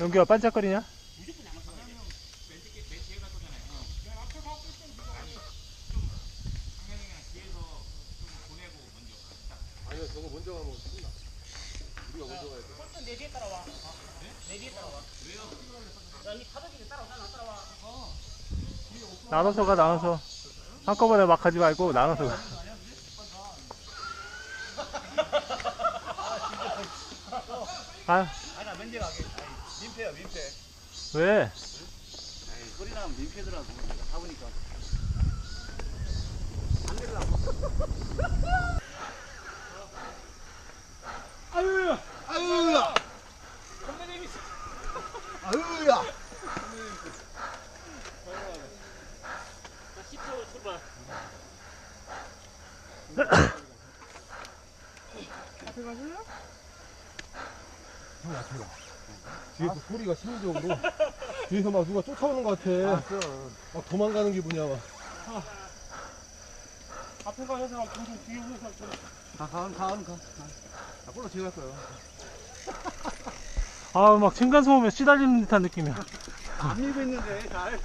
연기가 반짝거리냐? 나눠서 가 나눠서 한꺼번에 막 하지 말고 나눠서 가 아, 아니 나 맨제 가게. 민폐야 민폐. 왜? 아이 소리 나면 민폐더라고. 내가 타보니까. 아유, 아유야 선배님이 아유야 10초 앞에 가 뒤에서 소리가 심리적으로 뒤에서 막 누가 쫓아오는 것 같아 막 도망가는 기분이야 막 앞에 가 회사 좀 뒤에 회사 좀. 가, 가, 가, 가. 아, 볼로 제가 갈 거예요. 아, 막 층간소음에 시달리는 듯한 느낌이야. 안 밀고 있는데, 잘.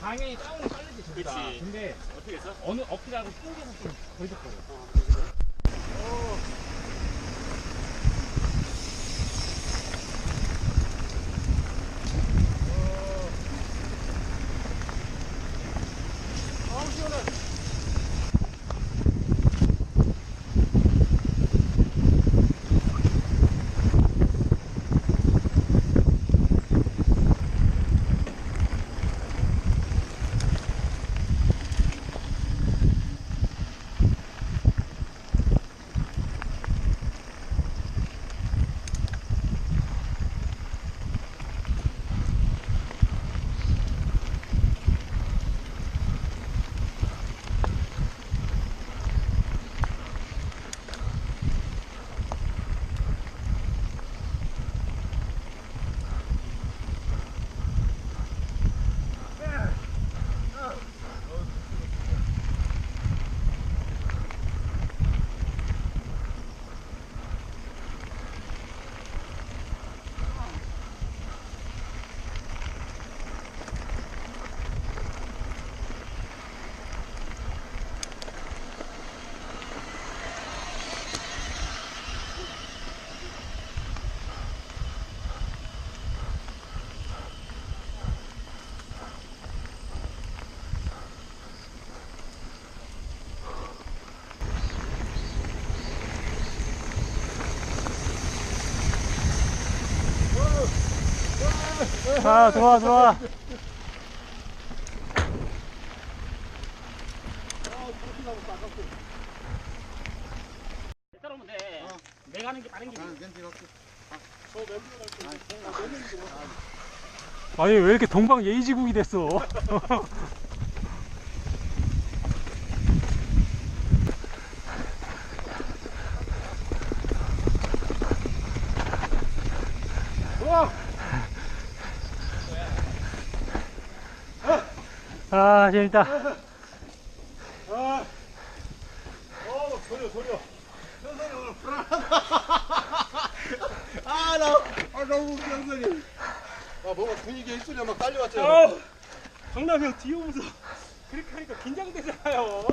당연히 다운이 좋다. 근데 어떻게 해서? 어느 어필하고 튕겨서 좀 걸적거려. 아, 들어와, 들어와. 아니, 왜 이렇게 동방 예의지국이 됐어? 아, 재밌다. 어, 소려, 소려. 현선이 오늘 불안하다. 아, 나, 아, 너무 웃겨, 현선이. 아, 뭔가 분위기에 입술이 막 딸려왔잖아. 강남이 형 뒤에 오면서 그렇게 하니까 긴장되잖아요.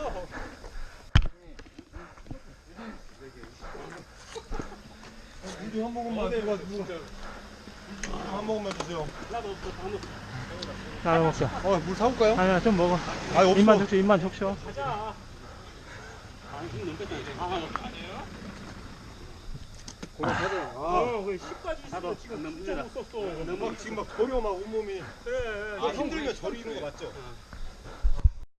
한 모금만 줘가지고. 한 모금만 주세요. 나도 또 방금 나눠 먹자. 어, 물 사올까요? 아니야, 좀 먹어. 아, 없어. 입만 적셔, 입만 적셔. 가자. 넘겠다 이제. 아. 아, 어, 그 10까지 있어 지금 넘는다. 썼어. 막 지금 막 저려 막 온몸이. 그래. 아, 힘들면 저리는 거 맞죠?